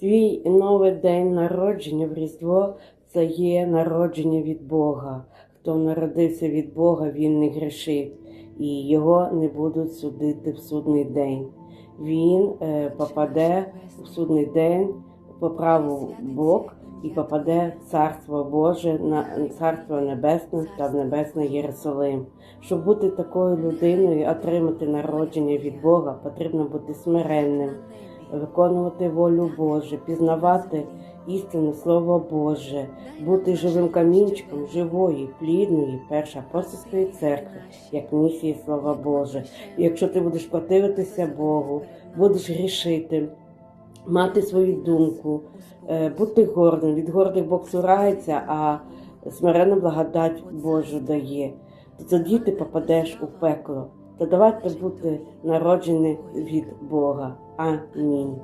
Твій новий день народження в Різдво це є народження від Бога. Хто народився від Бога, він не грішить, і його не будуть судити в судний день. Він е, попаде в судний день по праву Бог і попаде в Царство Боже на Царство Небесне та в Небесний Єрусалим. Щоб бути такою людиною, отримати народження від Бога, потрібно бути смиренним, виконувати волю Божу, пізнавати істинне Слово Боже, бути живим камінчиком живої, плідної, першої апостольської церкви, як місії Слова Боже. І якщо ти будеш противитися Богу, будеш грішити, мати свою думку, е, бути гордим. Від гордих Бог цурається, а смиренна благодать Божу дає. То тоді ти попадеш у пекло. То давайте бути народжені від Бога. Амінь.